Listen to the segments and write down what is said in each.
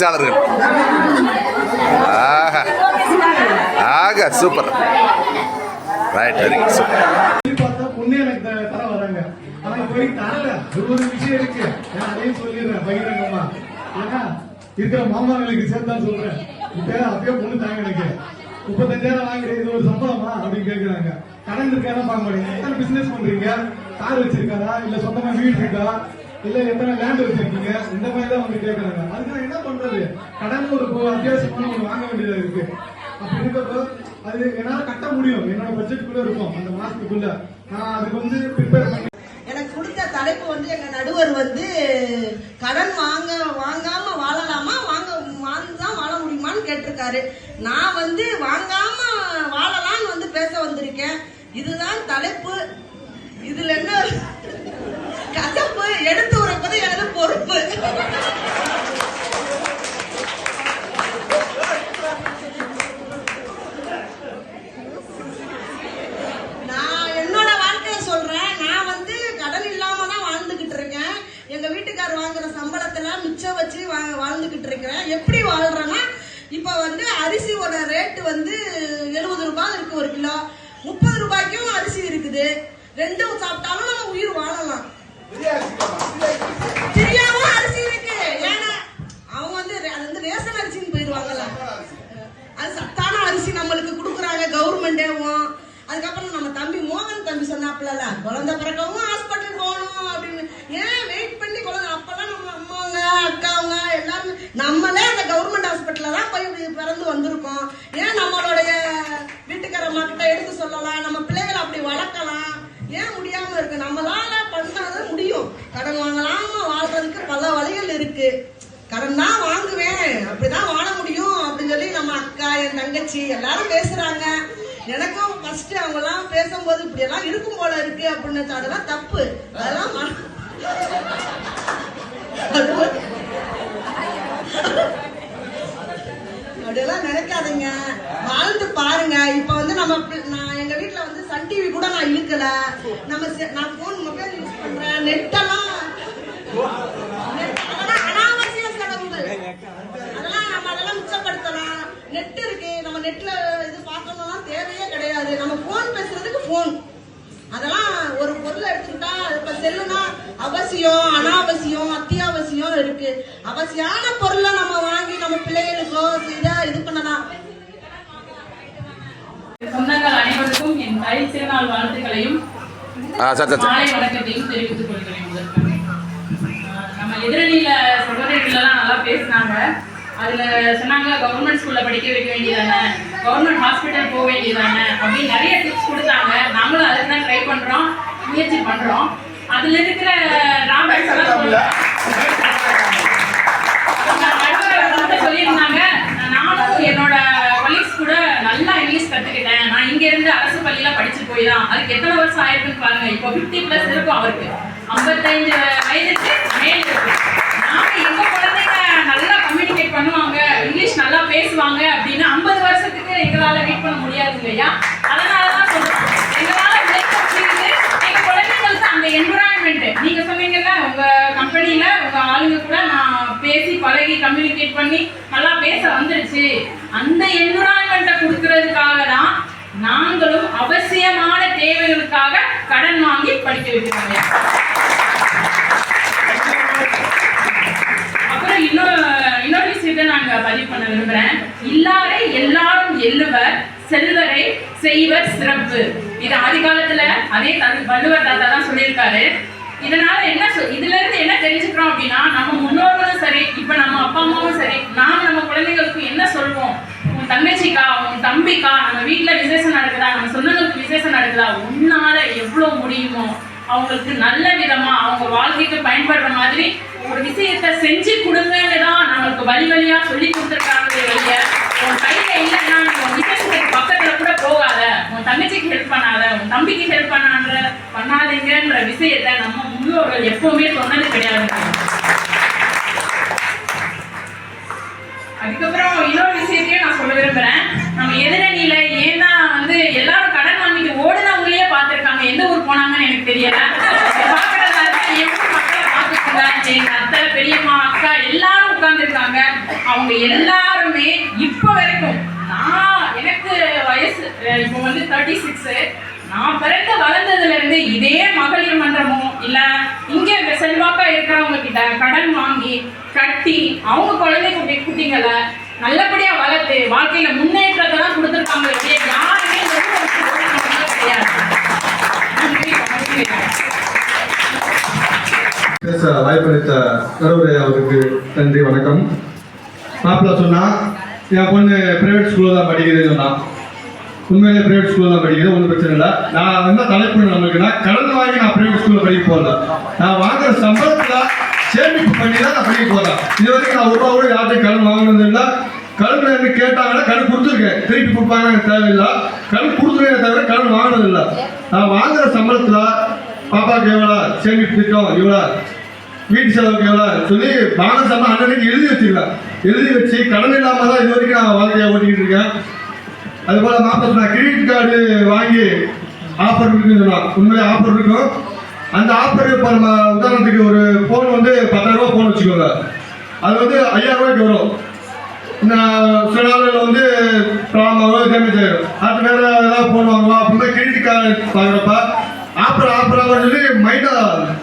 பேச்சாளர்கள் ஆஹா. ஆக super right very good super ஆனா ஒரு விஷயம் இருக்கு. இருக்கிற மாமாங்களுக்கு சேர்த்து சொல்றேன். இப்ப அப்பயே பொண்ணு தாங்க எனக்கு. முப்பத்தஞ்சாயிரம் இது ஒரு சம்பளமா அப்படின்னு கேக்குறாங்க. கடன் இருக்கான்னு பார்க்க மாட்டீங்க பிசினஸ் பண்றீங்க? கார் வச்சிருக்காரா? இல்ல சொந்தமா வீடு இருக்கா? இல்ல எத்தனை லேண்ட் வச்சிருக்கீங்க? இந்த மாதிரி தான் வந்து கேட்கறாங்க அதுக்கு நான் என்ன பண்றது? கடன் ஒரு அத்தியாவசியமான ஒண்ணு வாங்க வேண்டியதா இருக்கு. அப்படி இருக்கப்போ அது என்னால கட்ட முடியும். என்னோட பட்ஜெட்டுக்குள்ள இருக்கும் அந்த மாசத்துக்குள்ள. நான் அதுக்கு வந்து ப்ரிப்பேர் பண்ணி எனக்கு கொடுத்த தலைப்பு வந்து எங்க நடுவர் வந்து கடன் வாங்க வாங்காம வாழலாமா? வாங்க வாழ்ந்துதான் வாழ முடியுமான்னு கேட்டிருக்காரு. நான் வந்து வாங்காம வாழலாம்னு வந்து பேச வந்திருக்கேன். இதுதான் தலைப்பு. இதுல என்ன கசப்பு எடுத்து உரைப்பது எனது பொறுப்பு. நான் என்னோட வாழ்க்கையை சொல்றேன். நான் வந்து கடன் இல்லாம தான் வாழ்ந்துகிட்டு இருக்கேன். எங்க வீட்டுக்கார் வாங்குற சம்பளத்துல மிச்சம் வச்சு வா- வாழ்ந்துகிட்டு இருக்கிறேன். எப்படி வாழ்றேன்னா இப்ப வந்து அரிசியோட ரேட்டு வந்து எழுபது ரூபாய் இருக்கு ஒரு கிலோ. முப்பது ரூபாய்க்கும் அரிசி இருக்குது. ரெண்டும் சாப்பிட்டாலும் நம்ம உயிர் வாழலாம். தெரியாம அரிசி இருக்கு. ஏன்னா அவங்க வந்து அது வந்து ரேஷன் அரிசின்னு போயிடுவாங்கல்ல. அது சத்தான அரிசி நம்மளுக்கு கொடுக்குறாங்க கவர்மெண்டேவும் அதுக்கப்புறம் நம்ம தம்பி மோகன் தம்பி சொன்னாப்லல குழந்தை பிறக்கவும் ஹாஸ்பிட்டல் போகணும் அப்படின்னு. ஏன் வெயிட் பண்ணி குழந்தை? அப்பெல்லாம் நம்ம அம்மாங்க அக்காவங்க எல்லாரும் நம்மளே அந்த கவர்மெண்ட் ஹாஸ்பிட்டல்ல தான் போய் பிறந்து வந்திருக்கோம். ஏன் நம்ம வீட்டுக்கார கிட்ட எடுத்து சொல்லலாம் நம்ம பிள்ளைகளை அப்படி வளர்க்கலாம் ஏன் முடியாம இருக்கு நம்மளால பண்ணாத முடியும் கடன் வாங்கலாம வாழ்றதுக்கு பல வழிகள் இருக்கு கடன் தான் வாங்குவேன் அப்படிதான் வாழ முடியும் அப்படின்னு சொல்லி நம்ம அக்கா என் தங்கச்சி எல்லாரும் பேசுறாங்க. எனக்கும் ஃபர்ஸ்ட் அவங்க எல்லாம் பேசும்போது இப்படி எல்லாம் இருக்கும் போல இருக்கு அப்படின்னு அதெல்லாம் தப்பு அதெல்லாம் அப்படியெல்லாம் நினைக்காதீங்க. வாழ்ந்து பாருங்க. இப்ப வந்து நம்ம நான் எங்க வீட்டுல வந்து சன் டிவி கூட நான் இழுக்கல. நம்ம செ- நான் போன் மொபைல் யூஸ் பண்றேன். நெட்டெல்லாம் அனாவசிய செலவுகள் அதெல்லாம் நம்ம அதெல்லாம் மிச்சப்படுத்தலாம் நெட் இருக்கு நம்ம நெட்ல இது பார்க்கணும்னா தேவையே கிடையாது நம்ம போன் பேசுறதுக்கு போன் அதெல்லாம் ஒரு பொருளை எடுத்துக்கிட்டா இப்ப செல்லுனா அவசியம் அனாவசியம் அத்தியாவசியம் இருக்கு. அவசியமான பொருளை நம்ம வாங்கி நம்ம பிள்ளைகளுக்கோ இதா இது பண்ணலாம். சொந்தங்கள் அனைவருக்கும் என் தாய் திருநாள் வாழ்த்துக்களையும் மாலை வணக்கத்தையும் தெரிவித்துக் கொள்கிறேன் நம்ம எதிரணியில சகோதரிகளெல்லாம் நல்லா பேசினாங்க. அதுல சொன்னாங்க கவர்மெண்ட் ஸ்கூல்ல படிக்க வைக்க வேண்டியதானே? கவர்மெண்ட் ஹாஸ்பிட்டல் போக வேண்டியதானே அப்படின்னு நிறைய டிப்ஸ் கொடுத்தாங்க. நாங்களும் அதுக்கு தான் ட்ரை பண்றோம் முயற்சி பண்றோம். அதுல இருக்கிற டிராபேக்ஸ் எல்லாம் சொல்லியிருந்தாங்க. நானும் என்னோட கொலீக்ஸ் கூட நல்லா இங்கிலீஷ் கத்துக்கிட்டேன். நான் இங்க இருந்து அரசு பள்ளியில படிச்சு போய் தான் அதுக்கு எத்தனை வருஷம் ஆயிருக்குன்னு பாருங்க. இப்போ 50 பிளஸ் இருக்கும் அவருக்கு. 55 வயதுக்கு மேல் இருக்கு நாங்க எங்க குழந்தைங்க நல்லா கம்யூனிகேட் பண்ணுவாங்க இங்கிலீஷ் நல்லா பேசுவாங்க அப்படின்னு 50 வருஷத்துக்கு எங்களால் வெயிட் பண்ண முடியாது இல்லையா? அதனால தான் சொல்கிறோம் எங்களால் உழைக்க முடியுது. எங்கள் குழந்தைங்களுக்கு அந்த என்விரான்மெண்ட் நீங்க சொன்னீங்கல்ல உங்க கம்பெனியில் உங்க ஆளுங்க கூட நான் பேசி பழகி கம்யூனிகேட் பண்ணி நல்லா பேச வந்துருச்சு. அந்த என்விரான்மெண்ட்டை கொடுக்கறதுக்காக தான் நாங்களும் அவசியமான தேவைகளுக்காக கடன் வாங்கி படிக்க வைக்கிறாங்க அப்புறம் இன்னொரு பதிவு பண்ண விரும்புறேன். இல்லாரை எல்லாரும் எள்ளுவர் செல்வரை செய்வர் சிறப்பு. இது ஆதி காலத்துல அதே தல்- வள்ளுவர் தாத்தா தான் சொல்லியிருக்காரு. இதனால என்ன சொல்- இதுல இருந்து என்ன தெரிஞ்சுக்கிறோம் அப்படின்னா நம்ம முன்னோர்களும் சரி இப்ப நம்ம அப்பா அம்மாவும் சரி நாம் நம்ம குழந்தைகளுக்கு என்ன சொல்வோம்? உன் தங்கச்சிக்கா உன் தம்பிக்கா நம்ம வீட்டுல விசேஷம் நடக்குதா? நம்ம சொன்னதுக்கு விசேஷம் நடக்குதா? உன்னால எவ்வளவு முடியுமோ அவங்களுக்கு நல்ல விதமா அவங்க வாழ்க்கைக்கு பயன்படுற மாதிரி ஒரு விஷயத்தை செஞ்சு கொடுங்கன்னு தான் நம்மளுக்கு வழி வழியா சொல்லி கொடுத்துருக்காங்களே வழிய உன் கையில இல்லைன்னா நீ உன் விசேஷத்துக்கு பக்கத்துல கூட போகாத. உன் தங்கச்சிக்கு ஹெல்ப் பண்ணாத. உன் தம்பிக்கு ஹெல்ப் பண்ணான்ற பண்ணாதீங்கன்ற விஷயத்த நம்ம முன்னோர்கள் எப்பவுமே சொன்னது கிடையாது. அதுக்கப்புறம் இன்னொரு விஷயத்தையும் நான் சொல்ல விரும்புறேன். நம்ம எதிரணியில ஏன்னா வந்து எல்லாரும் கடன் வாங்கிட்டு ஓடுனவங்களையே பார்த்துருக்காங்க. எந்த ஊர் போனாங்கன்னு எனக்கு தெரியல பார்க்கறதா இருந்தா என் ஊர் மக்களை பார்த்துக்கோங்க எங்க அத்தை பெரியம்மா அக்கா எல்லாரும் உட்கார்ந்துருக்காங்க. அவங்க எல்லாருமே இப்போ வரைக்கும் நான் எனக்கு வயசு இப்போ வந்து தேர்ட்டி சிக்ஸு நான் பிறந்து வளர்ந்ததுல இருந்து இதே மகளிர் மன்றமும் இல்ல இங்க செல்வாக்கா இருக்கிறவங்க கிட்ட கடன் வாங்கி கட்டி அவங்க குழந்தை குட்டி குட்டிங்களை நல்லபடியா வளர்த்து வாழ்க்கையில முன்னேற்றத்தை தான் கொடுத்துருக்காங்க யாருமே கிடையாது. நன்றி, பேச வாய்ப்பளித்த கருவுரை அவருக்கு நன்றி வணக்கம். மாப்பிள்ள சொன்னா என் பொண்ணு பிரைவேட் ஸ்கூலில் தான் படிக்கிறேன்னு சொன்னான் உண்மையிலே பிரைவேட் ஸ்கூலில் தான் படிக்குது ஒன்றும் பிரச்சனை இல்லை. நான் என்ன தலைப்பு நம்மளுக்குன்னா கடன் வாங்கி நான் பிரைவேட் ஸ்கூலில் படிக்க போகல நான் வாங்குற சம்பளத்தில் சேமிப்பு பண்ணி தான் நான் படிக்க போகிறேன் இது வரைக்கும் நான் ஒரு ரூபா கூட யார்ட்டையும் கடன் வாங்கினது இல்லை. கடன் என்று கேட்டாங்கன்னா கடன் கொடுத்துருக்கேன். திருப்பி கொடுப்பாங்க தேவையில்லை. கடன் கொடுத்துருக்கேன் தவிர கடன் வாங்கினது இல்லை. நான் வாங்குற சம்பளத்தில் பாப்பாவுக்கு எவ்வளோ? சேமிப்பு திட்டம் இவ்வளோ? வீட்டு செலவுக்கு எவ்வளோ? சொல்லி வாங்க அண்ணனுக்கு எழுதி வச்சுருக்கேன் எழுதி வச்சு கடன் இல்லாமல் தான் இது வரைக்கும் நான் வாழ்க்கையை ஓட்டிக்கிட்டு இருக்கேன். அதுபோல் மாப்பிள்ள நான் கிரெடிட் கார்டு வாங்கி ஆஃபர் இருக்குன்னு சொன்னான். உண்மையிலே ஆஃபர் இருக்கும். அந்த ஆஃபர் இப்போ நம்ம உதாரணத்துக்கு ஒரு ஃபோன் வந்து பத்தாயிரரூபா ஃபோன் வச்சுக்கோங்க. அது வந்து ஐயாயிரரூபாய்க்கு வரும். நான் சில நாளில் வந்து ப்ராப்ளம் டேமேஜ் ஆயிடும் அது வேறு ஏதாவது ஃபோன் வாங்குவோம் அப்படின்னா கிரெடிட் கார்டு வாங்குறப்ப ஆஃபர் ஆஃபர் சொல்லி மைண்டா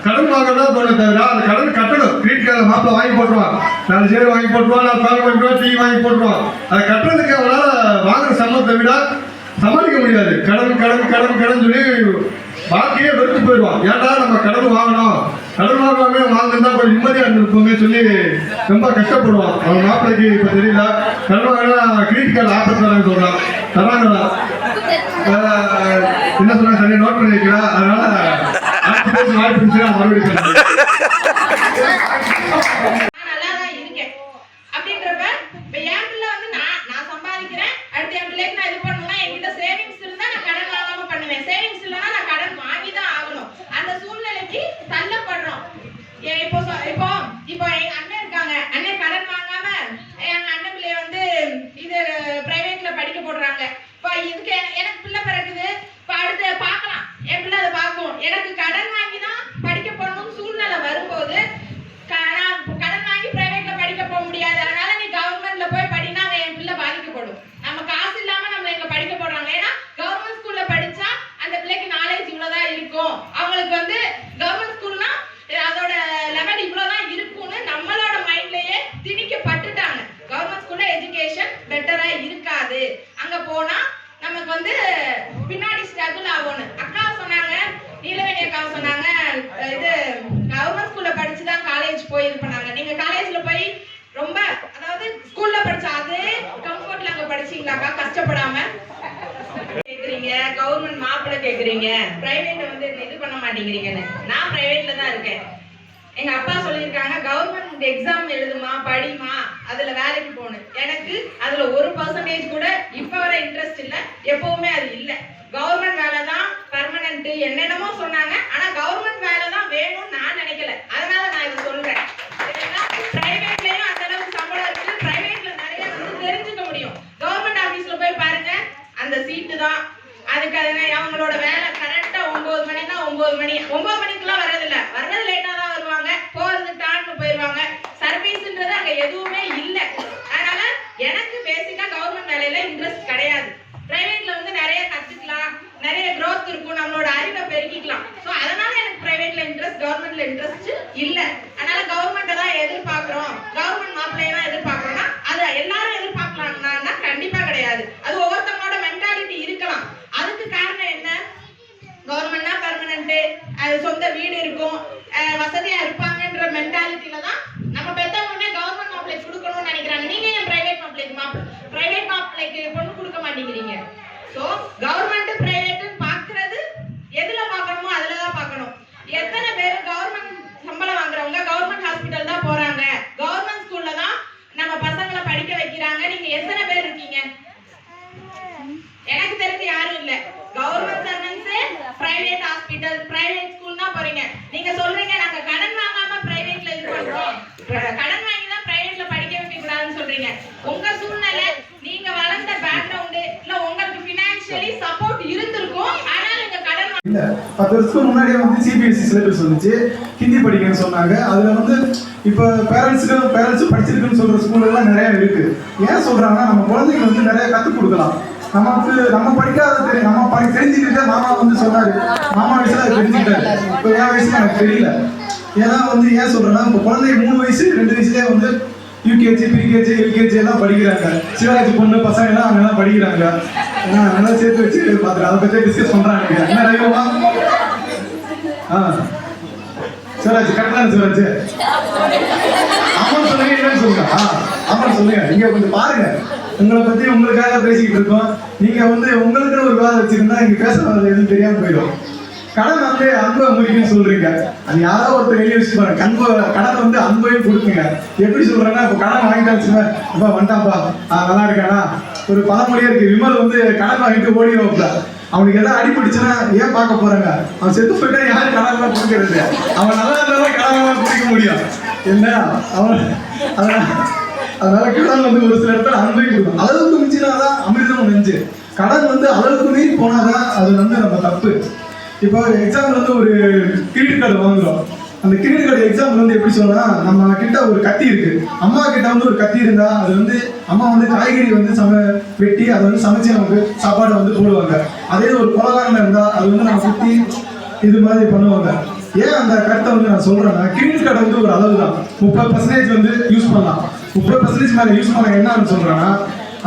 கடன் வாங்கணும் தோணு தவிர அந்த கடன் கட்டணும். கிரெடிட் கார்டு மாப்பிள வாங்கி போட்டுருவான். நாலு சேர் வாங்கி போட்டுருவான் நாலு பேர் வாங்கி டீ வாங்கி போட்டுருவான். அதை கட்டுறதுக்கு அவனால வாங்குற சம்பளத்தை விட சமாளிக்க முடியாது. கடன் கடன் கடன் கடன் சொல்லி வாழ்க்கையே வெறுத்து போயிடுவான். ஏன்டா நம்ம கடன் வாங்கணும்? கடன் வாங்காமே வாங்கினா கொஞ்சம் நிம்மதியா இருந்திருப்போமே சொல்லி ரொம்ப கஷ்டப்படுவான். அவன் மாப்பிள்ளைக்கு இப்ப தெரியல. கடன் வாங்கினா கிரெடிட் கார்டு ஆஃபர் தராங்க சொல்றான். தராங்களா என்ன சொன்னா நோட் பண்ணி வைக்கிறா. அதனால மறுபடியும் பேசுறேன். நான் நல்லா தான் இருக்கேன் அப்படின்றப்ப இப்ப என் பிள்ளை வந்து நான் நான் சம்பாதிக்கிறேன் அடுத்து என் பிள்ளைக்கு நான் இது பண்ணணும்னா என்கிட்ட சேவிங்ஸ் இருந்தா நான் கடன் வாங்காம பண்ணுவேன் சேவிங்ஸ் இல்லைன்னா நான் கடன் வாங்கி தான் ஆகணும் அந்த சூழ்நிலைக்கு தள்ளப்படுறோம் ஏ- இப்போ சொ- இப்போ இப்போ எங்க அண்ணன் இருக்காங்க அண்ணன் கடன் வாங்காம எங்க அண்ணன் பிள்ளைய வந்து இது பிரைவேட்ல படிக்க போடுறாங்க இப்போ இதுக்கு என- எனக்கு பிள்ளை பிறக்குது இப்போ அடுத்து பார்க்கலாம் என் பிள்ளை அதை பார்க்கும் எனக்கு கடன் வாங்கி தான் படிக்க போகணும்னு சூழ்நிலை வரும்போது க- நான் கடன் வாங்கி பிரைவேட்ல படிக்க போக முடியாது அதனால நீ கவர்மெண்ட்ல போய் படினா அங்க என் பிள்ளை பாதிக்கப்படும் நம்ம காசு இல்லாம நம்ம எங்க படிக்க போடுறாங்க ஏன்னா கவர்மெண்ட் ஸ்கூல்ல படிச்சா அந்த பிள்ளைக்கு நாலேஜ் இவ்வளவுதான் இருக்கும் அவங்களுக்கு வந்து கவர்மெண்ட் ஸ்கூல்னா அதோட லெவல் இவ்வளவுதான் இருக்கும்னு நம்மளோட மைண்ட்லயே திணிக்கப்பட்டுட்டாங்க கவர்மெண்ட் ஸ்கூல்ல எஜுகேஷன் பெட்டரா இருக்காது அங்க போனா நமக்கு வந்து பின்னாடி ஸ்ட்ரகிள் ஆகும்னு அக்கா சொன்னாங்க நீலவேணி அக்கா சொன்னாங்க அஹ் இது கவர்மெண்ட் ஸ்கூல்ல படிச்சு தான் காலேஜ் போய் இது பண்ணாங்க நீங்க காலேஜ்ல போய் ரொம்ப அதாவது ஸ்கூல்ல படிச்ச அதே கம்ஃபர்ட்ல அங்க படிச்சீங்களாக்கா கஷ்டப்படாம கேக்குறீங்க கவர்மெண்ட் மாப்பிள்ளை கேக்குறீங்க வந்து இது பண்ண மாட்டேங்கிறீங்கன்னு. நான் பிரைவேட்ல தான் இருக்கேன். எங்க அப்பா சொல்லியிருக்காங்க கவர்மெண்ட் எக்ஸாம் எழுதுமா படிமா? அதுல வேலைக்கு போகணும் எனக்கு அதுல ஒரு பர்சன்டேஜ் கூட இப்ப வர இன்ட்ரெஸ்ட் இல்ல எப்பவுமே அது இல்ல கவர்மெண்ட் வேலை தான் பர்மனன்ட் என்னென்னமோ சொன்னாங்க ஆனா கவர்மெண்ட் வேலை தான் வேணும்னு நான் நினைக்கல அதனால நான் இதை சொல்றேன் பிரைவேட்லயும் அந்த அளவுக்கு சம்பளம் இருக்கு பிரைவேட்ல நிறைய வந்து தெரிஞ்சுக்க முடியும் கவர்மெண்ட் ஆபீஸ்ல போய் பாருங்க அந்த சீட்டு தான் அதுக்கு அது அவங்களோட வேலை கரெக்டா ஒன்பது மணினா ஒன்பது மணி ஒன்பது மணிக்கெல்லாம் வர்றதில்ல வர்றது லேட்டா தான் வருவாங்க போறது டான்னு போயிருவாங்க சர்வீஸ்ன்றது அங்க எதுவுமே இல்ல அதனால எனக்கு பேசிக்கா கவர்மெண்ட் வேலையில இன்ட்ரெஸ்ட் கிடையாது பிரைவேட்ல வந்து நிறைய கத்துக்கலாம் நிறைய growth இருக்கும் நம்மளோட அறிவை பெருக்கிக்கலாம் சோ அதனால எனக்கு பிரைவேட்ல இன்ட்ரெஸ்ட் கவர்மெண்ட்ல இன்ட்ரெஸ்ட் இல்ல அதனால கவர்மெண்ட்டை தான் எதிர்பார்க்கிறோம் கவர்மெண்ட் மாப்பிள்ளைய தான் எதிர்பார்க்கறோம்னா அது எல்லாரும் எதிர்பார்க்கலாம்னா கண்டிப்பா கிடையாது அது ஒவ்வொருத்தவங்களோட மென்டாலிட்டி இருக்கலாம் அதுக்கு காரணம் என்ன கவர்மெண்ட்னா பர்மனன்ட் அது சொந்த வீடு இருக்கும் அஹ் வசதியா இருப்பாங்கன்ற மென்டாலிட்டில தான் நம்ம பெத்தவங்க கவர்மெண்ட் மாப்பிள்ளை கொடுக்கணும்னு இல்ல பத்து வருஷத்துக்கு முன்னாடியே வந்து சிபிஎஸ்சி சிலபஸ் வந்துச்சு. ஹிந்தி படிக்கணும்னு சொன்னாங்க. அதுல வந்து இப்போ பேரண்ட்ஸுக்கு பேரண்ட்ஸ் படிச்சிருக்குன்னு சொல்ற ஸ்கூல் எல்லாம் நிறைய இருக்கு. ஏன் சொல்றாங்கன்னா நம்ம குழந்தைங்க வந்து நிறைய கற்றுக் கொடுக்கலாம். நமக்கு நம்ம படிக்காத தெரியும் நம்ம படி தெரிஞ்சுக்கிட்டே மாமா வந்து சொன்னாரு. மாமா வயசுல அது தெரிஞ்சுக்கிட்டாரு. இப்போ என் வயசுல எனக்கு தெரியல. ஏன்னா வந்து ஏன் சொல்றேன்னா இப்போ குழந்தை மூணு வயசு ரெண்டு வயசுலயே வந்து யூகேஜி பிகேஜி எல்கேஜி எல்லாம் படிக்கிறாங்க. சிவராஜ் பொண்ணு பசங்க எல்லாம் அங்கெல்லாம் படிக்கிறாங்க. ஏன்னா நல்லா சேர்த்து வச்சு பார்த்துட்டு அதை பற்றி டிஸ்கஸ் பண்றாங்க. என்ன ரவிமா ஆ. சிவராஜ் கரெக்டான சிவராஜ்? அம்மன் சொல்லுங்க என்னன்னு சொல்லுங்க. ஆ அம்மன் சொல்லுங்க. நீங்க கொஞ்சம் பாருங்க. உங்களை பத்தி உங்களுக்காக பேசிக்கிட்டு இருக்கோம். நீங்க வந்து உங்களுக்கு ஒரு வேலை வச்சிருந்தா இங்க பேச வர்றது எதுவும் தெரியாம போயிடும். கடன் வந்து அன்பை முறிக்குன்னு சொல்றீங்க. அது யாரோ ஒருத்தர் எழுதி வச்சு பாருங்க கண்பு கடன் வந்து அன்பையும் கொடுக்குங்க. எப்படி சொல்றேன்னா இப்போ கடன் வாங்கிட்டாச்சுமே அப்பா வந்துட்டாப்பா நல்லா இருக்கானா? ஒரு பழமொழியா இருக்கு. விமல் வந்து கடன் வாங்கிட்டு ஓடி வைப்பா. அவனுக்கு எதாவது அடிபிடிச்சுன்னா ஏன் பார்க்க போறாங்க? அவன் செத்து போயிட்டா யாரு கடன் எல்லாம் கொடுக்கறது அவன் நல்லா இருந்தாலும் கடன்லாம் எல்லாம் குடிக்க முடியும். என்ன? அவன் அதனால அதனால கடன் வந்து ஒரு சில இடத்துல அன்பையும் கொடுக்கும். அளவுக்கு மிஞ்சினாதான் அமிர்தம் நெஞ்சு கடன் வந்து அளவுக்கு மீறி போனாதான் அது வந்து நம்ம தப்பு. இப்போ எக்ஸாம்பிள் வந்து ஒரு கிரெடிட் கார்டு வாங்குறோம் அந்த கிரெடிட் எக்ஸாம்பிள் வந்து எப்படி சொன்னா நம்ம கிட்ட ஒரு கத்தி இருக்கு. அம்மா கிட்ட வந்து ஒரு கத்தி இருந்தா அது வந்து அம்மா வந்து காய்கறி வந்து சம வெட்டி அதை வந்து சமைச்சு நமக்கு சாப்பாடு வந்து போடுவாங்க. அதே ஒரு குலகாரன் இருந்தா அது வந்து நம்ம சுத்தி இது மாதிரி பண்ணுவாங்க. ஏன் அந்த கருத்தை வந்து நான் சொல்றேன்னா கிரெடிட் கார்டு வந்து ஒரு அளவு தான் முப்பது பர்சன்டேஜ் வந்து யூஸ் பண்ணலாம். முப்பது பர்சன்டேஜ் மேலே யூஸ் பண்ண என்னன்னு சொல்றேன்னா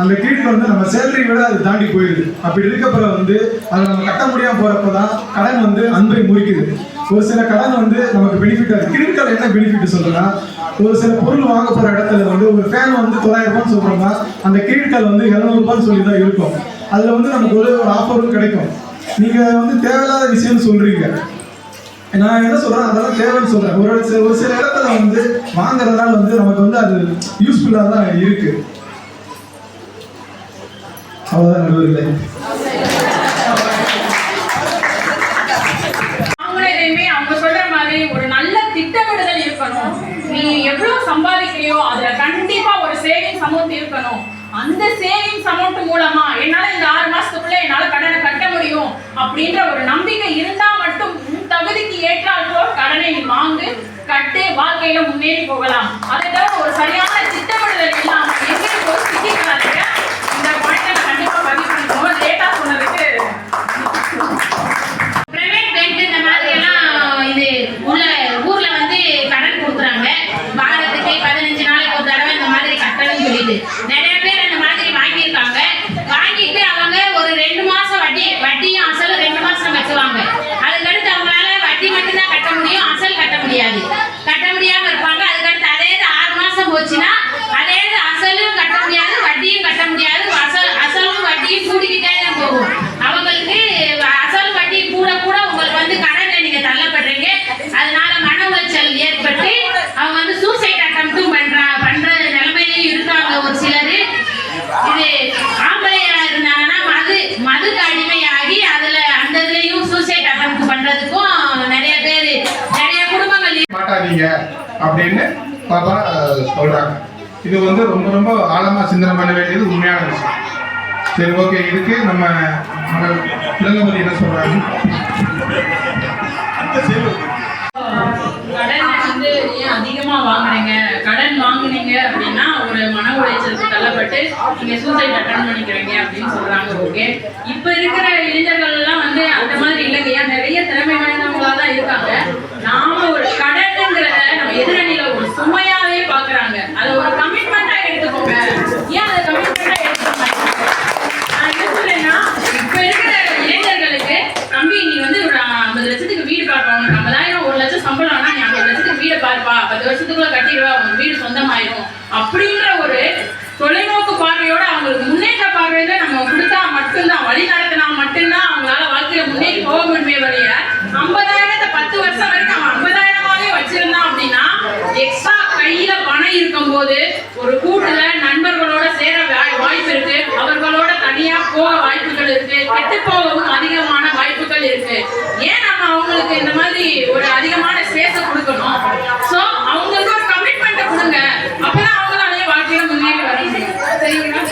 அந்த கிரெடிட் வந்து நம்ம சேலரி விட அது தாண்டி போயிடுது அப்படி இருக்கப்ப வந்து அதை நம்ம கட்ட முடியாம போறப்ப தான் கடன் வந்து அன்பை முறிக்குது. ஒரு சில கடன் வந்து நமக்கு பெனிஃபிட் ஆகுது. கிரெடிட் கார்டு என்ன பெனிஃபிட் சொல்றேன்னா ஒரு சில பொருள் வாங்க போற இடத்துல வந்து ஒரு ஃபேன் வந்து தொள்ளாயிரம் ரூபான்னு சொல்றோம்னா அந்த கிரெடிட் கார்டு வந்து இரநூறுபான்னு சொல்லி தான் இருக்கும். அதுல வந்து நமக்கு ஒரு ஒரு ஆஃபரும் கிடைக்கும். நீங்க வந்து தேவையில்லாத விஷயம்னு சொல்றீங்க. நான் என்ன சொல்றேன்? அதெல்லாம் தேவைன்னு சொல்றேன். ஒரு சில ஒரு சில இடத்துல வந்து வாங்குறதுனால வந்து நமக்கு வந்து அது யூஸ்ஃபுல்லா தான் இருக்கு. அவ்வளவுதான் நடுவர்களே நீ எவ்வளவு சம்பாதிக்கிறியோ அதுல கண்டிப்பா ஒரு சேவிங்ஸ் அமௌண்ட் இருக்கணும். அந்த சேவிங்ஸ் அமௌண்ட் மூலமா என்னால இந்த ஆறு மாசத்துக்குள்ள என்னால கடனை கட்ட முடியும் அப்படின்ற ஒரு நம்பிக்கை இருந்தா மட்டும் உன் தகுதிக்கு ஏற்றால் போல் கடனை நீ வாங்கு கட்டு வாழ்க்கையில முன்னேறி போகலாம். அதை தவிர ஒரு சரியான திட்டமிடுதல் இல்லாம எங்கேயும் போய் சிக்கிக்கிறாங்க இந்த பாயிண்ட கண்டிப்பா பதிவு பண்ணிக்கணும் லேட்டா சொன்னதுக்கு பிரைவேட் பேங்க் இந்த மாதிரி எல்லாம் இது உள்ள ஊர்ல வந்து கடன் கொடுக்குறாங்க வாரத்துக்கு பதினஞ்சு நாளைக்கு ஒரு தடவை இந்த மாதிரி கட்டணும்னு சொல்லிட்டு நிறைய பேர் அந்த மாதிரி வாங்கியிருக்காங்க வாங்கிட்டு அவங்க ஒரு ரெண்டு மாசம் வட்டி வட்டியும் அசலும் ரெண்டு மாசம் கட்டுவாங்க அதுக்கடுத்து அவங்களால வட்டி மட்டும்தான் கட்ட முடியும் அசல் கட்ட முடியாது கட்ட முடியாம இருப்பாங்க அதுக்கடுத்து அதே இது ஆறு மாசம் போச்சுன்னா அதே இது அசலும் கட்ட முடியாது வட்டியும் கட்ட முடியாது அசல் அசலும் வட்டியும் கூடிக்கிட்டே தான் போகும் அவங்களுக்கு அசல் வட்டி கூட கூட உங்களுக்கு வந்து கடன்ல நீங்க தள்ளப்படுறீங்க அதனால மன உளைச்சல் ஏற்பட்டு அவங்க வந்து சூசைட் அட்டம்ப்டும் பண்றா பண்ற நிலைமையிலயும் இருக்காங்க ஒரு சிலர் இது ஆம்பளையா இருந்தாங்கன்னா மது மதுக்கு அடிமையாகி அதுல அந்த இதுலயும் சூசைட் அட்டம்ப்ட் பண்றதுக்கும் நிறைய பேர் நிறைய மாட்டாதீங்க அப்படின்னு பாப்பா சொல்றாங்க. இது வந்து ரொம்ப ரொம்ப ஆழமா சிந்தனை பண்ண வேண்டியது உண்மையான விஷயம். சரி ஓகே இதுக்கு நம்ம இளங்கமதி என்ன சொல்றாங்க? கடன் வந்து ஏன் அதிகமா வாங்குறீங்க? கடன் வாங்குனீங்க அப்படின்னா ஒரு மன உளைச்சலுக்கு தள்ளப்பட்டு நீங்க சூசைட் அட்டன் பண்ணிக்கிறீங்க அப்படின்னு சொல்றாங்க ஓகே இப்ப இருக்கிற இளைஞர்கள் எல்லாம் வந்து அந்த மாதிரி இல்லைங்கய்யா. நிறைய திறமை வாய்ந்தவங்களா தான் இருக்காங்க. நாம ஒரு ஒரு சுமையாவே பாக்குறாங்க. அதை ஒரு கமிட்மெண்டா எடுத்துக்கோங்க. ஏன் அதை கமிட்மெண்டா எடுத்துக்க மாட்டீங்க நான் என்ன சொல்றேன்னா, இப்ப இருக்கிற இளைஞர்களுக்கு, தம்பி நீ வந்து ஒரு ஐம்பது லட்சத்துக்கு வீடு பார்ப்பாங்க ஐம்பதாயிரம், ஒரு லட்சம் சம்பளம்னா நீ ஐம்பது லட்சத்துக்கு வீடு பார்ப்பா, பத்து வருஷத்துக்குள்ள கட்டிடுவா, உனக்கு வீடு சொந்தமாயிரும். அப்படின்ற ஒரு தொலைநோக்கு பார்வையோட அவங்களுக்கு முன்னேற்ற பார்வையில நம்ம கொடுத்து மட்டும்தான் வழி நடத்தினா மட்டும்தான் அவங்களால வாழ்க்கையில முன்னேறி போக முடியுமே வழிய ஐம்பதாயிரத்தை பத்து வருஷம் வரைக்கும் அவன் ஐம்பதாயிரமாவே வச்சிருந்தான் அப்படின்னா எக்ஸ்ட்ரா கையில பணம் ஒரு கூட்டுல நண்பர்களோட சேர வாய்ப்பு இருக்கு. அவர்களோட தனியா போக வாய்ப்புகள் இருக்கு. கெட்டு போகவும் அதிகமான வாய்ப்புகள் இருக்கு. ஏன் நம்ம அவங்களுக்கு இந்த மாதிரி ஒரு அதிகமான ஸ்பேஸ கொடுக்கணும்? சோ அவங்களுக்கு ஒரு கமிட்மெண்ட் கொடுங்க. அப்பதான் அவங்களாலே வாழ்க்கையில முன்னேறி வர முடியும். சரிங்களா?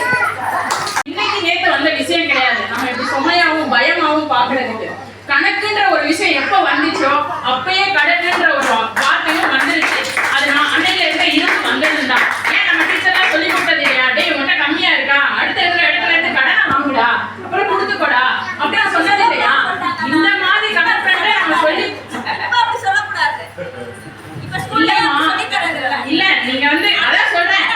இன்னைக்கு நேத்து வந்த விஷயம் கிடையாது. நம்ம இப்படி சுமையாவும் பயமாவும் பாக்குறதுக்கு கணக்குன்ற ஒரு விஷயம் எப்ப வந்துச்சோ அப்பயே கடனுன்ற ஒரு வா- வார்த்தையும் வந்துருச்சு அது நான் அன்னையில இருக்க இருந்து வந்தது தான் ஏன் நம்ம டீச்சர்லாம் சொல்லி கொடுத்தது இல்லையா டேய் உன்கிட்ட கம்மியா இருக்கா அடுத்த இருக்கிற இடத்துல இருந்து கடனை வாங்குடா அப்புறம் கொடுத்துக்கோடா அப்படி நான் சொன்னது இல்லையா இந்த மாதிரி கமிட்மெண்ட்டை நம்ம சொல்லி அப்படி சொல்லக்கூடாது இப்ப ஸ்கூல்ல இல்லம்மா. சொல்லி தரது இல்ல நீங்க வந்து அதான் சொல்றேன்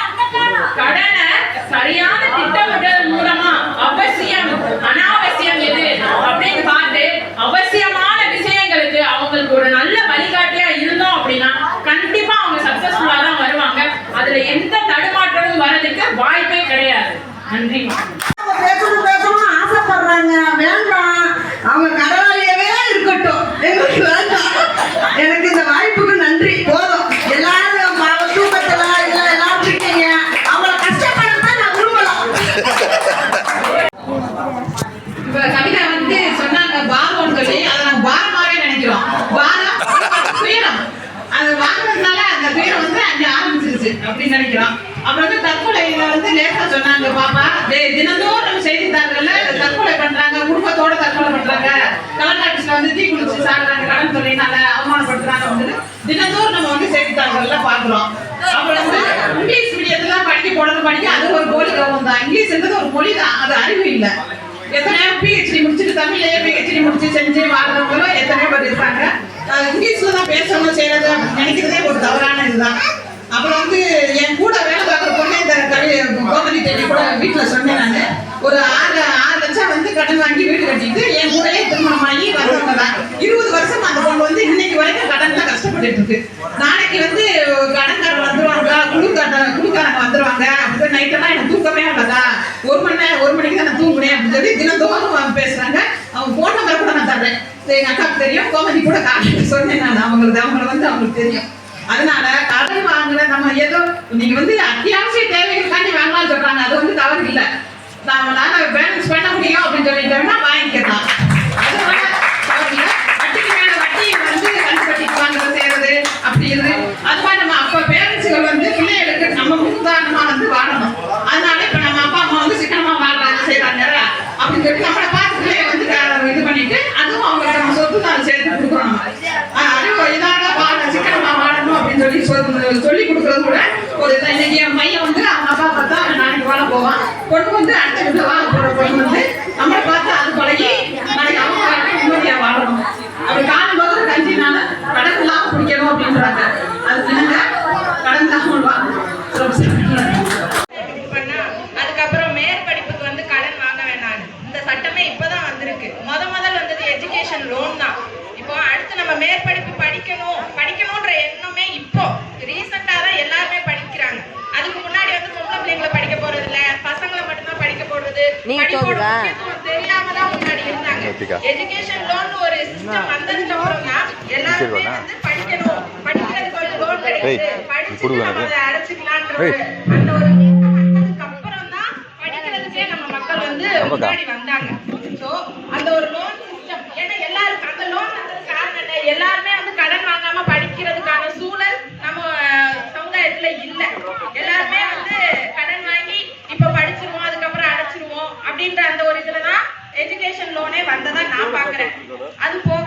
கடனை சரியான திட்டமிட்டல் மூலமா அவசியம் அனாவசியம் எது அப்படின்னு பார்த்து அவசியமான விஷயங்களுக்கு அவங்களுக்கு ஒரு நல்ல வழிகாட்டியா இருந்தோம் அப்படின்னா கண்டிப்பா அவங்க சக்சஸ்ஃபுல்லா தான் வருவாங்க அதுல எந்த தடுமாற்றமும் வர்றதுக்கு வாய்ப்பே கிடையாது நன்றி அவங்க பேசணும் பேசணும்னு ஆசைப்படுறாங்க வேண்டாம் அவங்க கடவுளையவே இருக்கட்டும் எங்களுக்கு வேண்டாம் எனக்கு இந்த வாய்ப்புக்கு நன்றி போதும் எல்லாரும் பாவ தூக்கத்துல இல்ல எல்லாரும் இருக்கீங்க அவங்கள கஷ்டப்படுறத நான் விரும்பலாம் இப்ப கவிதா வந்து சொன்னாங்க பாரம்னு சொல்லி அதை நம்ம பாரமாவே நினைக்கிறோம் பாரம் துயரம் அது வாங்குறதுனால அந்த துயரம் வந்து அங்க ஆரம்பிச்சிருச்சு அப்படின்னு நினைக்கிறோம் அப்புறம் வந்து தற்கொலையில வந்து லேசா சொன்னாங்க பாப்பா டேய் தினந்தோறும் நம்ம செய்தித்தாள்கள்ல தற்கொலை பண்றாங்க குடும்பத்தோட தற்கொலை பண்றாங்க கலெக்டர் ஆபீஸ்ல வந்து தீ குளிச்சு சாடுறாங்க கடன் தொல்லையினால அவமானப்படுத்துறாங்க அப்படின்னு தினந்தோறும் நம்ம வந்து செய்தித்தாள்கள்ல பாக்குறோம் அப்புறம் வந்து இங்கிலீஷ் மீடியத்துல படிக்க போடணும் படிக்க அது ஒரு போலி கவனம் தான் இங்கிலீஷ்ன்றது ஒரு மொழி தான் அது அறிவு இல்லை. எத்தனையோ பிஹெச்டி முடிச்சுட்டு தமிழ்லயே பிஹெச்டி முடிச்சு செஞ்சு வாழ்றவங்களும் எத்தனையோ பேர் இருக்காங்க. இங்கிலீஷ்ல தான் பேசணும் செய்யறது நினைக்கிறதே ஒரு தவறான இதுதான். அப்புறம் வந்து என் கூட வேலை பார்க்குற பொண்ணு இந்த கவி கோமதி தேடி கூட வீட்டில் சொன்னேன் நான். ஒரு ஆறு ஆறு லட்சம் வந்து கடன் வாங்கி வீடு கட்டிட்டு என் கூடயே திருமணம் ஆகி வந்தவங்க தான். இருபது வருஷம் அந்த பொண்ணு வந்து இன்னைக்கு வரைக்கும் கடன்ல கஷ்டப்பட்டுட்டு இருக்கு. நாளைக்கு வந்து கடன்காரன் வந்துருவாங்க குழுக்காரன் குழுக்காரங்க வந்துருவாங்க. அப்படின்னு நைட்டெல்லாம் எனக்கு ஒரு ஒரு மணிக்கு தான் நான் தூங்குனேன் அப்படின்னு சொல்லி தினந்தோறும் அவங்க பேசுறாங்க. அவங்க ஃபோன் நம்பர் கூட நான் தர்றேன். எங்க அக்காவுக்கு தெரியும். கோமதி கூட காலையில் சொன்னேன் நான். அவங்களுக்கு அவங்கள வந்து அவங்களுக்கு தெரியும். அதனால கடன் வாங்குற நம்ம ஏதோ நீங்க வந்து அத்தியாவசிய தேவைகளுக்காண்டி வாங்கலாம்னு சொல்றாங்க. அது வந்து தவறு இல்லை. நம்மளால பேலன்ஸ் பண்ண முடியும் அப்படின்னு சொல்லிட்டோம்னா வாங்கிக்கலாம். அதனால வட்டிக்கு மேல வட்டி வந்து வட்டிக்கு வாங்குறது செய்யறது அப்படி இருந்து அது மாதிரி நம்ம அப்ப பேரண்ட்ஸுகள் வந்து பிள்ளைகளுக்கு நம்ம முன்னுதாரணமா வந்து வாழணும் அதனால இப்ப நம்ம அப்பா அம்மா வந்து சிக்கனமா வாழ்றாங்க செய்யறாங்க அப்படின்னு சொல்லி நம்மளை பார்த்து வந்து இது பண்ணிட்டு அதுவும் அவங்க நம்ம சொத்து தான் சேர்த்து கொடுக்குறாங்க நம்ம ஆஹ் இதாக வாழ சிக்கனமா வாழணும் அப்படின்னு சொல்லி சொல்லி சொல்லி கொடுக்கறது கூட ஒரு இன்னைக்கு என் பையன் வந்து அவங்க அப்பா பார்த்தா நாளைக்கு வாழ போவான். பொண்ணு வந்து அடுத்த வீட்டில் போற பொண்ணு வந்து நம்மளை பார்த்து அது பழகி நாளைக்கு அவங்க வாழ்க்கை நிம்மதியா வாழணும் அப்படி காணும்போது கஞ்சினால கடன் இல்லாம குடிக்கணும் அப்படின்றாங்க அது என்னங்க கடன் இல்லாமல் வாழணும் ரொம்ப சிறப்பு. பண்ணா அதுக்கப்புறம் மேற்படிப்புக்கு வந்து கடன் வாங்க வேணாம் இந்த சட்டமே இப்பதான் வந்திருக்கு முத முதல் வந்தது எஜுகேஷன் லோன் தான் இப்போ அடுத்து நம்ம மேற்படிப்பு படிக்கணும் படிக்கணும்ன்ற எண்ணமே இப்போ ரீசெண்டா தான் எல்லாருமே படிக்கிறாங்க அதுக்கு முன்னாடி வந்து பொம்பளை பிள்ளைங்களை படிக்க போறது இல்ல பசங்களை மட்டும்தான் படிக்க போடுறது படிப்போட முக்கியத்துவம் தெரியாம தான் முன்னாடி இருந்தாங்க எஜுகேஷன் லோன் ஒரு சிஸ்டம் வந்ததுக்கு அப்புறம் தான் எல்லாருமே வந்து படிக்கணும். படிக்கிறதுக்கு ஒரு லோன் கிடைக்குது. படிச்சுட்டு நம்ம அதை அடைச்சிக்கலான்ற அந்த ஒரு அதுக்கு அப்புறம் தான் படிக்கிறதுக்கே நம்ம மக்கள் வந்து முன்னாடி வந்தாங்க. சோ அந்த ஒரு லோன் சிஸ்டம் ஏன்னா எல்லாரும் அந்த லோன் வந்ததுக்கு காரணம் எல்லாருமே வந்து கடன் வாங்காம படிக்கிறதுக்கான சூழல் நம்ம சமுதாயத்துல இல்ல. எல்லாருமே வந்து கடன் வாங்கி இப்ப படிச்சிருவோம் அதுக்கப்புறம் அடைச்சிருவோம் அப்படின்ற அந்த ஒரு இதுலதான் எஜுகேஷன் லோனே வந்ததா நான் பாக்குறேன். அது போக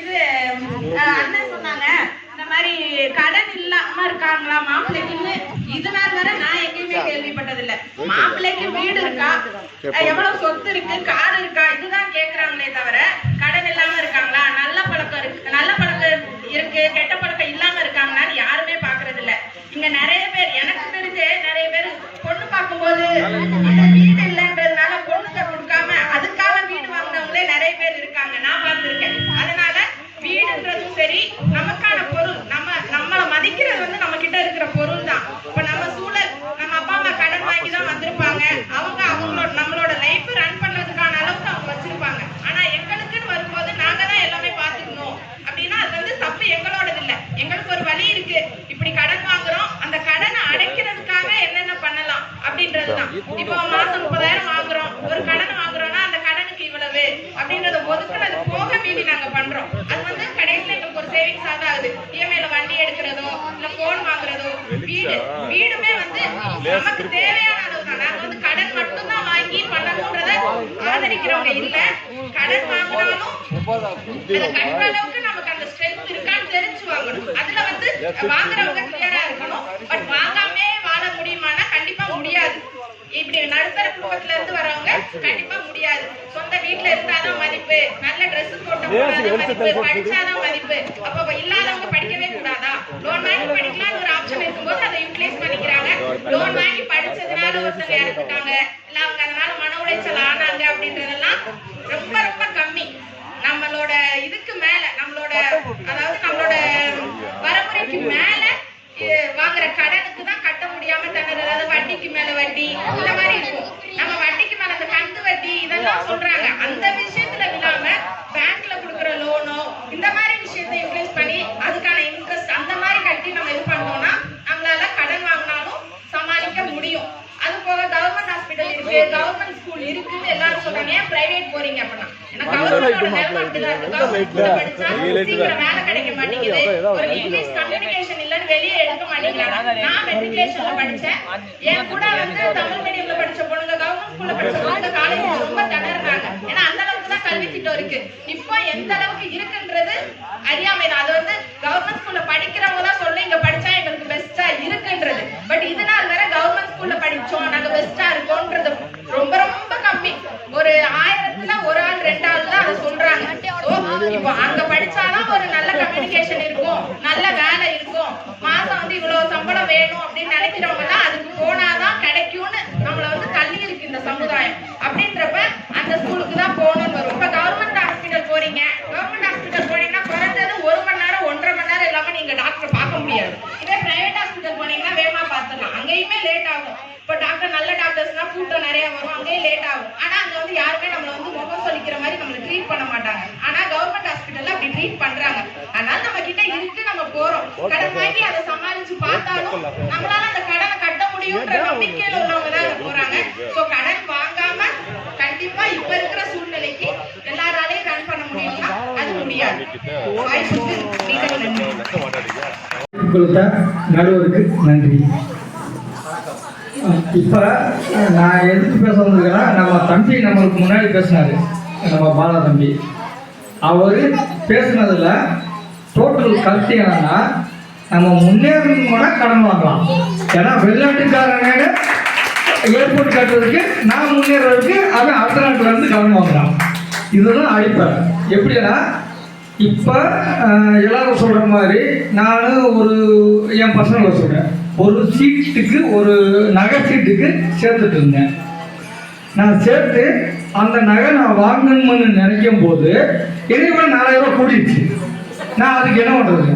இது அண்ணன் சொன்னாங்க இந்த மாதிரி கடன் இல்லாம இருக்காங்களா மாப்பிள்ளைக்குன்னு இது நாள் வரை நான் எங்கேயுமே கேள்விப்பட்டதில்ல. மாப்பிள்ளைக்கு வீடு இருக்கா? எவ்வளவு சொத்து இருக்கு? கார் இருக்கா? இதுதான் கேக்குறாங்களே தவிர கடன் இல்லாம சேவிங்ஸ் ஆக ஆகுது. இஎம்ஐல வண்டி எடுக்கிறதோ இல்ல போன் வாங்குறதோ வீடு வீடுமே வந்து நமக்கு தேவையான அளவு தான் நாங்க வந்து கடன் மட்டும்தான் வாங்கி பண்ணணும்ன்றத ஆதரிக்க படிக்கிறவங்க இல்ல. கடன் வாங்கினாலும் அதை கட்டுற அளவுக்கு நமக்கு அந்த ஸ்ட்ரென்த் இருக்கான்னு தெரிஞ்சு வாங்கணும் அதுல வந்து வாங்குறவங்க கிளியரா இருக்கணும். பட் வாங்காமே வாழ முடியுமானா கண்டிப்பா முடியாது. இப்படி நடுத்தர குடும்பத்துல இருந்து வரவங்க கண்டிப்பா முடியாது. சொந்த வீட்ல இருந்தாதான் மதிப்பு. நல்ல Dress போட்டு மதிப்பு. படிச்சாதான் மதிப்பு. அப்ப இல்லாதவங்க படிக்கவே கூடாதா? லோன் வாங்கி படிக்கலாம் ஒரு ஆப்ஷன் இருக்கும்போது அதை யூட்டிலைஸ் பண்ணிக்கிறாங்க. லோன் வாங்கி படிச்சதுனால ஒருத்தங்க இறந்துட்டாங்க. இல்ல அவங்க அதனால மன உளைச்சல் ஆனாங்க அப்படின்றதெல்லாம் ரொம்ப ரொம்ப கம்மி. நம்மளோட இதுக்கு மேல நம்மளோட அதாவது நம்மளோட வரமுறைக்கு மேல இ- வாங்குற கடனுக்கு தான் கட்ட முடியாம திணறது அதாவது வட்டிக்கு மேல வட்டி இந்த மாதிரி இருக்கும் நம்ம வட்டிக்கு மேல அந்த கந்து இதெல்லாம் சொல்றாங்க. அந்த விஷயத்துல இல்லாம பேங்க்ல கொடுக்குற லோனோ இந்த மாதிரி விஷயத்தை யூட்டிலைஸ் பண்ணி அதுக்கான இன்ட்ரெஸ்ட் அந்த மாதிரி கட்டி நம்ம இது பண்ணோம்னா நம்மளால கடன் வாங்கினாலும் சமாளிக்க முடியும். அது போக கவர்மெண்ட் ஹாஸ்பிட்டல் இருக்கு கவர்மெண்ட் ஸ்கூல் இருக்குன்னு எல்லாரும் சொல்றாங்க. ஏன் பிரைவேட் போறீங்க அப்படின்னா? ஏன்னா கவர்மெண்டோட நிலைமை அப்படிதான் இருக்கு. கவர்மெண்ட் படிச்சா சீக்கிரம் வேலை கிடைக்க மாட்டேங்குது. ஒரு இங்கிலீஷ் கம்யூனிகேஷன் இல்லைன்னு வெளியே எடுக்க மாட்டேங்கிறாங்க. நான் மெட்ரிகுலேஷன்ல படிச்சேன். என் கூட வந்து தமிழ் மீடியம்ல படிச்ச பொண்ணுங்க கவர்மெண்ட் ஸ்கூல்ல படிச்ச பொண்ணுங்க காலேஜ் ரொம்ப திணறாங்க ஏன்னா அந்த அளவுக்கு தான் கல்வி திட்டம் இருக்கு இப்போ எந்த அளவுக்கு இருக்குன்றது அறியாமை அது வந்து கவர்மெண்ட் ஸ்கூல்ல படிக்கிற தான் சொல்ல இங்க படிச்சா எங்களுக்கு பெஸ்டா இருக்குன்றது பட் இது நாள் வரை கவர்மெண்ட் ஸ்கூல்ல படிச்சோம் நாங்க பெஸ்டா இருக்கோன்றது ரொம்ப ரொம்ப கம்மி ஒரு ஆயிரத்துல ஒரு ஆள் ரெண்டு ஆள் தான் அதை சொல்றாங்க So, இப்போ அங்க படிச்சாதான் ஒரு நல்ல கம்யூனிகேஷன் இருக்கும் நல்ல வேலை இருக்கும் மாசம் வந்து இவ்வளவு சம்பளம் வேணும் அப்படின்னு நினைக்கிறவங்க தான் அதுக்கு போனாதான் கிடைக்கும்னு நம்மள வந்து தள்ளி இருக்கு இந்த சமுதாயம் அப்படின்றப்ப அந்த ஸ்கூலுக்கு தான் போகணும்னு வரும் இப்ப கவர்மெண்ட் ஹாஸ்பிட்டல் போறீங்க கவர்மெண்ட் ஹாஸ்பிட்டல் போனீங்கன்னா குறைஞ்சது ஒரு மணி நேரம் ஒன்றரை மணி நேரம் இல்லாம நீங்க டாக்டர் பார்க்க முடியாது இதே பிரைவேட் ஹாஸ்பிட்டல் போனீங்கன்னா வேகமா பார்த்துடலாம் அங்கேயுமே லேட் ஆகும் இப்ப டாக்டர் நல்ல டாக்டர்ஸ்னா கூட்டம் நிறைய வரும் அங்கேயும் லேட் ஆகும் ஆனா அங்க வந்து யாருமே நம்மள வந்து முகம் சொல்லிக்கிற மாதிரி நம்மள ட்ரீட் பண்ண மாட்டாங்க ஆனா கவர்மெண்ட் ஹாஸ்பிட்டல்ல அப்படி ட்ரீட் பண்றாங்க அதனால நம்ம கிட்ட இருக்கு நம்ம போறோம் கடன் வாங்கி அதை சமாளிச்சு பார்த்தாலும் நம்மளால அந்த கடனை கட்ட நம்பிக்கையில உள்ளவங்க தான் போறாங்க. கடன் வாங்காம கண்டிப்பா இப்ப இருக்கிற சூழ்நிலைக்கு எல்லாராலையும் ரன் பண்ண அது முடியாது. நடுவருக்கு நன்றி. இப்போ நான் எதுக்கு பேச வந்திருக்கேன்னா நம்ம தம்பி நம்மளுக்கு முன்னாடி பேசினாரு. நம்ம பாலா தம்பி. அவர் பேசுனதுல டோட்டல் கருத்து என்னன்னா நம்ம முன்னேறணும்னா கடன் வாங்கலாம். ஏன்னா வெளிநாட்டுக்காரங்க ஏர்போர்ட் கட்டுறதுக்கு நான் முன்னேறதுக்கு அவன் அடுத்த நாட்டுல இருந்து கடன் வாங்குறான். இதுதான் அடிப்படை. எப்படின்னா இப்போ எல்லாரும் சொல்கிற மாதிரி நான் ஒரு என் பசங்களை சொல்கிறேன் ஒரு சீட்டுக்கு ஒரு நகை சீட்டுக்கு சேர்த்துட்டு இருந்தேன். நான் சேர்த்து அந்த நகை நான் வாங்கணும்னு நினைக்கும் போது இதை நாலாயிரம் ரூபா கூடிடுச்சு. நான் அதுக்கு என்ன பண்ணுறது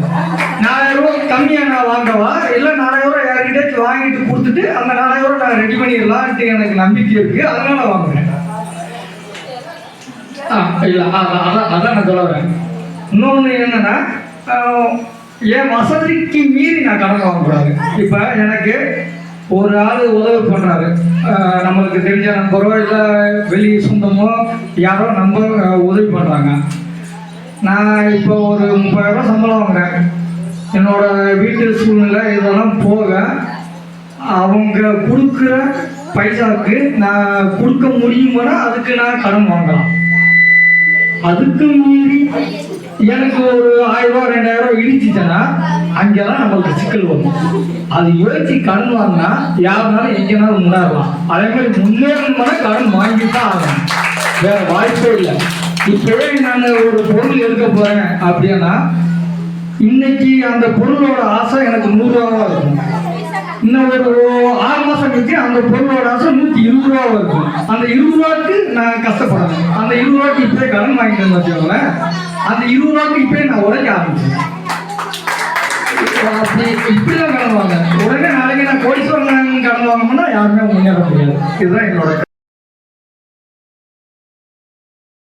நாலாயிரம் ரூபா கம்மியாக நான் வாங்கவா? இல்லை நாலாயிரம் யார்கிட்டயாச்சும் வாங்கிட்டு கொடுத்துட்டு அந்த ரூபாய் நான் ரெடி பண்ணிடலான்ட்டு எனக்கு நம்பிக்கை இருக்குது அதனால வாங்குறேன். ஆ இல்லை அதான் அதான் நான் சொல்ல வரேன். இன்னொன்று என்னன்னா என் வசதிக்கு மீறி நான் கடன் வாங்கக்கூடாது. இப்போ எனக்கு ஒரு ஆள் உதவி பண்ணுறாரு நம்மளுக்கு தெரிஞ்ச நம்பரோ இல்லை வெளி சொந்தமோ யாரோ நம்பர் ஆஹ், உதவி பண்ணுறாங்க நான் இப்போ ஒரு முப்பதாயிரம் சம்பளம் வாங்குறேன். என்னோட வீட்டு சூழ்நிலை இதெல்லாம் போக அவங்க கொடுக்குற பைசாவுக்கு நான் கொடுக்க முடியுமானா அதுக்கு நான் கடன் வாங்கலாம். அதுக்கு மீறி எனக்கு ஒரு ஆயிரம் ரூபாய் ரெண்டாயிரம் ரூபாய் இடிச்சுட்டேன்னா அங்கெல்லாம் நம்மளுக்கு சிக்கல் வரும். அது யோசிச்சு கடன் வாங்கினா யாருனாலும் எங்கேனாலும் முன்னேறலாம். அதே மாதிரி முன்னேறணும்னா கடன் வாங்கி தான் ஆகணும். வேற வாய்ப்பே இல்லை. இப்பவே நான் ஒரு பொருள் எடுக்க போறேன் அப்படின்னா இன்னைக்கு அந்த பொருளோட ஆசை எனக்கு நூறு ரூபாவா இருக்கும். இன்னும் ஒரு ஆறு மாசம் கழிச்சு அந்த பொருளோட ஆசை நூத்தி இருபது ரூபா இருக்கும். அந்த இருபது ரூபாய்க்கு நான் கஷ்டப்படணும் அந்த இருபது ரூபாய்க்கு இப்பயே கடன் வாங்கிட்டு வச்சுக்கோங்களேன் அந்த இருபது ரூபாய்க்கு இப்பயே நான் உழைக்க ஆரம்பிச்சேன். அப்படி இப்படிதான் கடன் வாங்க உடனே நாளைக்கு நான் கோடீஸ்வரன் கடன் வாங்கணும்னா யாருமே முன்னேற முடியாது. இதுதான் என்னோட